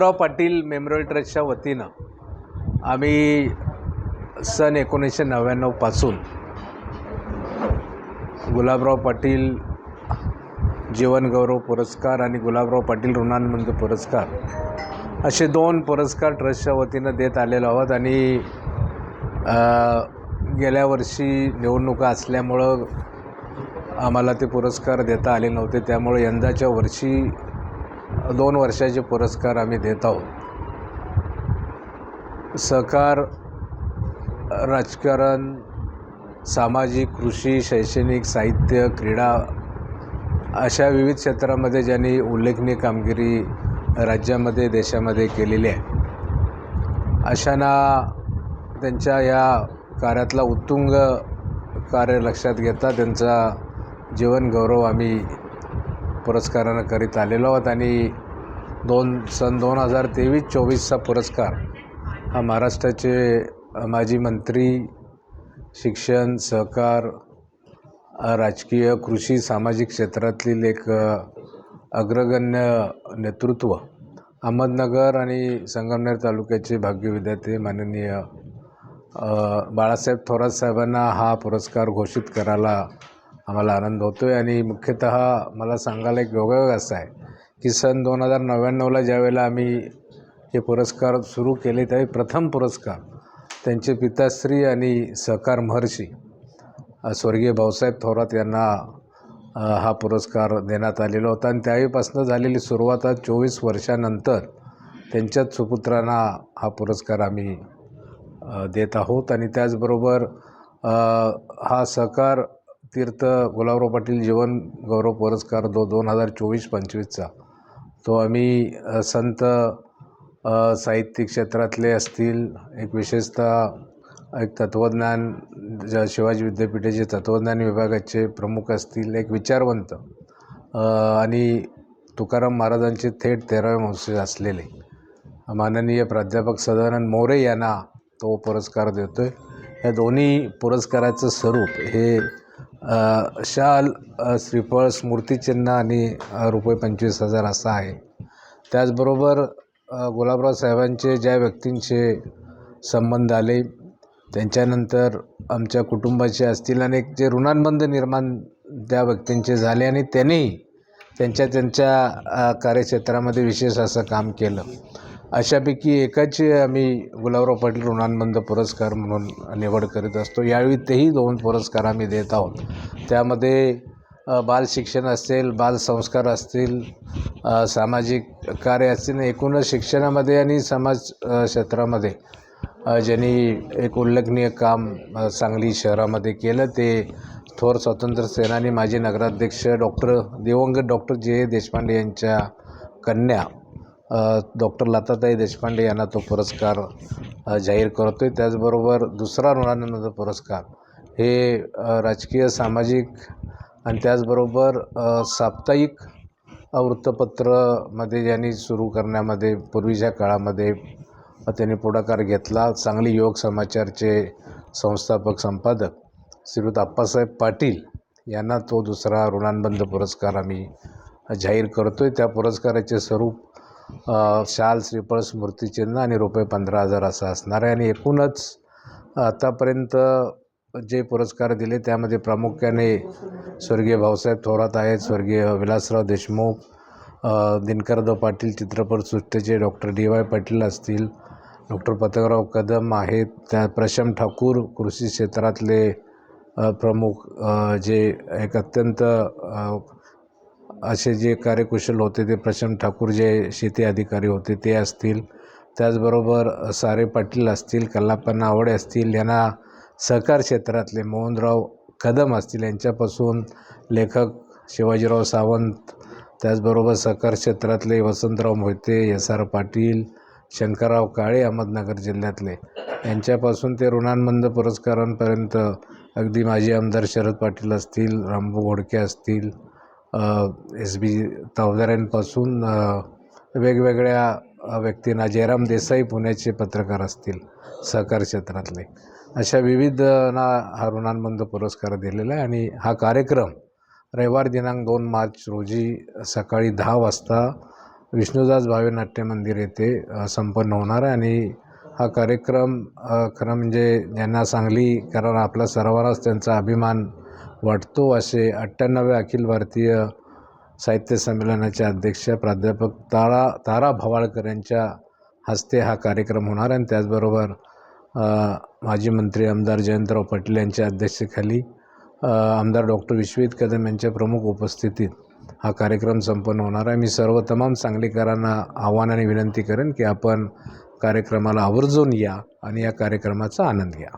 राव Patil memorial ट्रस्टच्या वतीनं आम्ही सन एकोणीसशे नव्याण्णवपासून गुलाबराव पाटील जीवनगौरव पुरस्कार आणि गुलाबराव पाटील ऋणानुबंध पुरस्कार असे दोन पुरस्कार ट्रस्टच्या वतीनं देत आलेलो आहोत आणि गेल्या वर्षी निवडणुका असल्यामुळं आम्हाला ते पुरस्कार देता आले नव्हते. त्यामुळे यंदाच्या वर्षी दोन वर्षाचे पुरस्कार आम्ही देत आहोत. सहकार राजकारण सामाजिक कृषी शैक्षणिक साहित्य क्रीडा अशा विविध क्षेत्रामध्ये ज्यांनी उल्लेखनीय कामगिरी राज्यामध्ये देशामध्ये केलेली आहे. अशांना त्यांच्या या कार्यातला उत्तुंग कार्य लक्षात घेता त्यांचा जीवन गौरव आम्ही पुरस्कारानं करीत आलेलो आहोत आणि दोन सन दोन हजार तेवीस चोवीसचा पुरस्कार हा महाराष्ट्राचे माजी मंत्री शिक्षण सहकार राजकीय कृषी सामाजिक क्षेत्रातील एक अग्रगण्य नेतृत्व अहमदनगर आणि संगमनेर तालुक्याचे भाग्य विद्यार्थी माननीय बाळासाहेब थोरात साहेबांना हा पुरस्कार घोषित करायला आम्हाला आनंद होतो आहे आणि मुख्यतः मला सांगायला एक योगायोग असा आहे की सन दोन हजार नव्याण्णवला ज्यावेळेला आम्ही हे पुरस्कार सुरू केले त्यावेळी प्रथम पुरस्कार त्यांचे पिताश्री आणि सहकार महर्षी स्वर्गीय भाऊसाहेब थोरात यांना हा पुरस्कार देण्यात आलेला होता. आणि त्यावेळीपासून झालेली सुरुवात आज चोवीस वर्षानंतर त्यांच्याच सुपुत्रांना हा पुरस्कार आम्ही देत आहोत. आणि त्याचबरोबर हा सहकार तीर्थ गुलाबराव पाटील जीवन गौरव पुरस्कार दो दोन हजार चोवीस पंचवीसचा. तो आम्ही संत साहित्यिक क्षेत्रातले असतील एक विशेषतः एक तत्त्वज्ञान ज शिवाजी विद्यापीठाचे तत्त्वज्ञान विभागाचे प्रमुख असतील एक विचारवंत आणि तुकाराम महाराजांचे थेट तेरावे वंशज असलेले माननीय प्राध्यापक सदानंद मोरे यांना तो पुरस्कार देतो आहे या दोन्ही पुरस्काराचं स्वरूप हे शाल श्रीफळ स्मृतिचिन्ह आणि रुपये पंचवीस हजार असं आहे. त्याचबरोबर गुलाबराव साहेबांचे ज्या व्यक्तींचे संबंध आले त्यांच्यानंतर आमच्या कुटुंबाचे असतील आणि एक जे ऋणानुबंध निर्माण त्या व्यक्तींचे झाले आणि त्यांनी त्यांच्या त्यांच्या कार्यक्षेत्रामध्ये विशेष असं काम केलं. अशापैकी एकाची आम्ही गुलाबराव पाटील ऋणानंद पुरस्कार म्हणून निवड करीत असतो. यावेळी तेही दोन पुरस्कार आम्ही देत आहोत. त्यामध्ये बाल बालशिक्षण असेल बालसंस्कार असतील सामाजिक कार्य असतील एकूणच शिक्षणामध्ये आणि समाज क्षेत्रामध्ये ज्यांनी एक उल्लेखनीय काम सांगली शहरामध्ये केलं ते थोर स्वातंत्र्य सेनानी माजी नगराध्यक्ष डॉक्टर दिवंगत डॉक्टर जे. देशपांडे यांच्या कन्या डॉक्टर लताताई देशपांडे यांना तो पुरस्कार जाहीर करतो आहे त्याचबरोबर दुसरा ऋणानंद पुरस्कार. हे राजकीय सामाजिक आणि त्याचबरोबर साप्ताहिक वृत्तपत्रामध्ये वृत्तपत्रमध्ये ज्यांनी सुरू करण्यामध्ये पूर्वीच्या काळामध्ये त्यांनी पुढाकार घेतला. सांगली योग समाचारचे संस्थापक संपादक श्रीयुत आप्पासाहेब पाटील यांना तो दुसरा ऋणानबंध पुरस्कार आम्ही जाहीर करतो आहे त्या पुरस्काराचे स्वरूप शाल श्रीफळ स्मृतिचिन्ह आणि रुपये पंधरा हजार असं असणार आहे. आणि एकूणच आतापर्यंत जे पुरस्कार दिले त्यामध्ये प्रामुख्याने स्वर्गीय भाऊसाहेब थोरात आहेत स्वर्गीय विलासराव देशमुख अ, दिनकर पाटील चित्रपटसृष्टीचे डॉक्टर डी वाय पाटील असतील डॉक्टर पतंगराव कदम आहेत त्या प्रशम ठाकूर कृषी क्षेत्रातले प्रमुख जे एक अत्यंत असे जे कार्यकुशल होते ते प्रशांत ठाकूर जे शेती अधिकारी होते ते असतील त्याचबरोबर सारे पाटील असतील कल्लाप्पा आवडे असतील यांना सहकार क्षेत्रातले मोहनराव कदम असतील यांच्यापासून लेखक शिवाजीराव सावंत त्याचबरोबर सहकार क्षेत्रातले वसंतराव मोहिते एस आर पाटील शंकरराव काळे अहमदनगर जिल्ह्यातले. यांच्यापासून ते ऋणानुबंध पुरस्कारांपर्यंत अगदी माजी आमदार शरद पाटील असतील रामभाऊ घोडके असतील एस बी तावदाऱ्यांपासून वेगवेगळ्या व्यक्तींना जयराम देसाई पुण्याचे पत्रकार असतील सहकार क्षेत्रातले. अशा विविध ना हा ऋणानुबंध पुरस्कार दिलेला आहे आणि हा कार्यक्रम रविवार दिनांक दोन मार्च रोजी सकाळी दहा वाजता विष्णुदास भावे नाट्य मंदिर येथे संपन्न होणार आहे आणि हा कार्यक्रम खरं म्हणजे ज्यांना सांगली कारण आपला सर्वांनाच त्यांचा अभिमान वाटतो असे अठ्ठ्याण्णवे अखिल भारतीय साहित्य संमेलनाच्या अध्यक्ष प्राध्यापक तारा तारा भवाळकर यांच्या हस्ते हा कार्यक्रम होणार आणि त्याचबरोबर माजी मंत्री आमदार जयंतराव पाटील यांच्या अध्यक्षतेखाली आमदार डॉक्टर विश्वजित कदम यांच्या प्रमुख उपस्थितीत हा कार्यक्रम संपन्न होणार आहे. मी सर्व तमाम सांगलीकरांना आव्हान आणि विनंती करेन की आपण कार्यक्रमाला आवर्जून या आणि या कार्यक्रमाचा आनंद घ्या.